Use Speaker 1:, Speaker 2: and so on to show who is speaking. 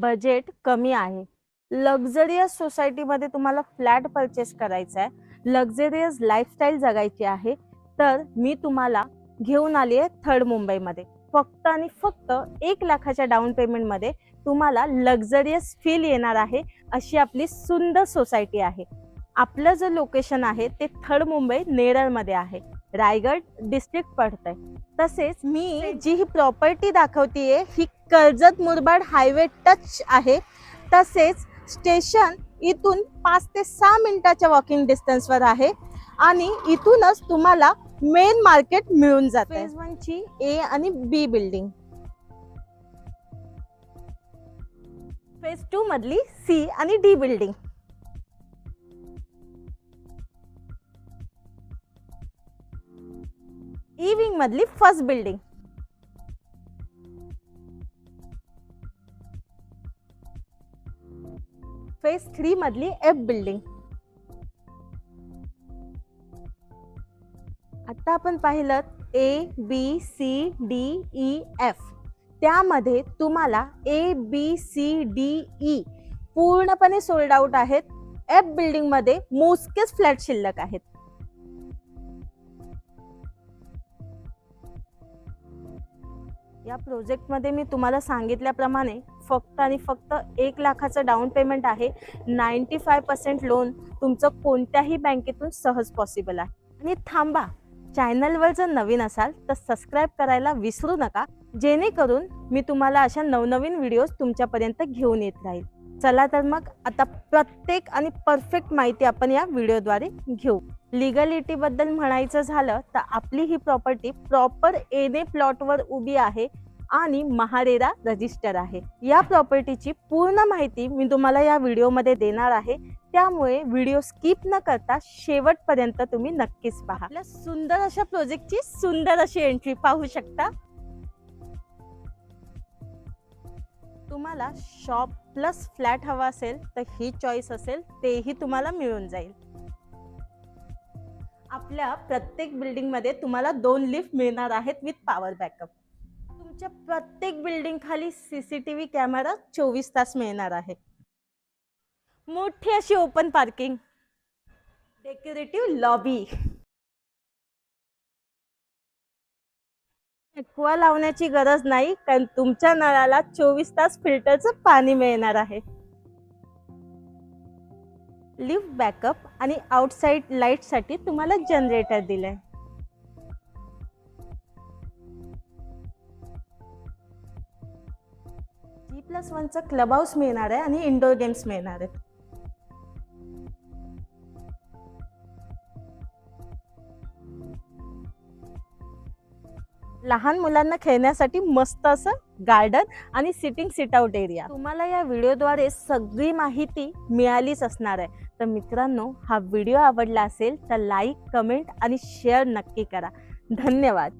Speaker 1: Budget कमी आहे. Luxurious सोसायटीमध्ये तुम्हाला फ्लॅट परचेस करायचा आहे. लक्झरियस लाईफस्टाईल जगायची आहे. तर मी तुम्हाला घेऊन आली आहे थर्ड मुंबईमध्ये. फक्त आणि फक्त एक लाखाच्या डाऊन पेमेंटमध्ये तुम्हाला लक्झरियस फील येणार आहे. अशी आपली सुंदर सोसायटी आहे. आपलं जे लोकेशन आहे ते थर्ड मुंबई नेरळमध्ये आहे. रायगड डिस्ट्रिक्ट पडतंय. तसेच मी जी ही प्रॉपर्टी दाखवतीये ही कर्जत मुरबाड हायवे टच आहे. तसेच स्टेशन इथून पाच ते सहा मिनिटाच्या वॉकिंग डिस्टन्सवर आहे. आणि इथूनच तुम्हाला मेन मार्केट मिळून जाते फेज वनची ए आणि बी बिल्डिंग फेज टू मधली सी आणि डी बिल्डिंग ई विंग मधली फर्स्ट बिल्डिंग फेज थ्री मधली एफ बिल्डिंग आता आपण पाहिलं A B C D E F त्यामध्ये तुम्हाला A B C D E पूर्णपणे सोल्ड आउट आहेत. एफ बिल्डिंगमध्ये मोजकेच फ्लॅट शिल्लक आहेत. या प्रोजेक्टमध्ये मी तुम्हाला सांगितल्याप्रमाणे फक्त आणि फक्त एक लाखाचं डाऊन पेमेंट आहे. नाईन्टी फाय पर्सेंट लोन तुमचं कोणत्याही बँकेतून सहज पॉसिबल आहे. आणि थांबा चॅनलवर जर नवीन असाल तर सबस्क्राईब करायला विसरू नका. जेणेकरून मी तुम्हाला अशा नवनवीन व्हिडिओज तुमच्यापर्यंत घेऊन येत राहील. चला तर मग आता प्रत्येक आणि परफेक्ट माहिती आपण या व्हिडिओद्वारे घेऊ. लिगलिटी बद्दल म्हणायचं झालं तर आपली ही प्रॉपर्टी प्रॉपर एने प्लॉटवर उभी आहे आणि महारेरा रजिस्टर आहे. या प्रॉपर्टीची पूर्ण माहिती मी तुम्हाला या व्हिडिओमध्ये देणार आहे. त्यामुळे व्हिडिओ स्किप न करता शेवटपर्यंत तुम्ही नक्कीच पहा. सुंदर अशा प्रोजेक्टची सुंदर अशी एंट्री पाहू शकता. तुम्हाला शॉप प्लस फ्लॅट हवा असेल तर ही चॉईस असेल तेही तुम्हाला मिळून जाईल. आपल्या प्रत्येक बिल्डिंगमध्ये तुम्हाला दोन लिफ्ट मिळणार आहेत विथ पॉवर बॅकअप तुमच्या प्रत्येक बिल्डिंग खाली व्ही कॅमेरा चोवीस तास मिळणार आहे. मोठी अशी ओपन पार्किंग डेकोरेटिव्ह लॉबी कुवा लावण्याची गरज नाही कारण तुमच्या नळाला चोवीस तास फिल्टरचं पाणी मिळणार आहे. लिफ्ट बॅकअप आणि आउटसाइड लाईटसाठी तुम्हाला जनरेटर दिलाय. जी प्लस वनचं क्लब हाऊस मिळणार आहे आणि इंडोर गेम्स मिळणार आहेत. लहान मुलांना खेळण्यासाठी मस्त असं गार्डन आणि सिटिंग सिट आउट एरिया तुम्हाला या व्हिडिओद्वारे सगळी माहिती मिळालीच असणार आहे. तर मित्रांनो हा व्हिडिओ आवडला असेल तर लाईक कमेंट आणि शेअर नक्की करा. धन्यवाद.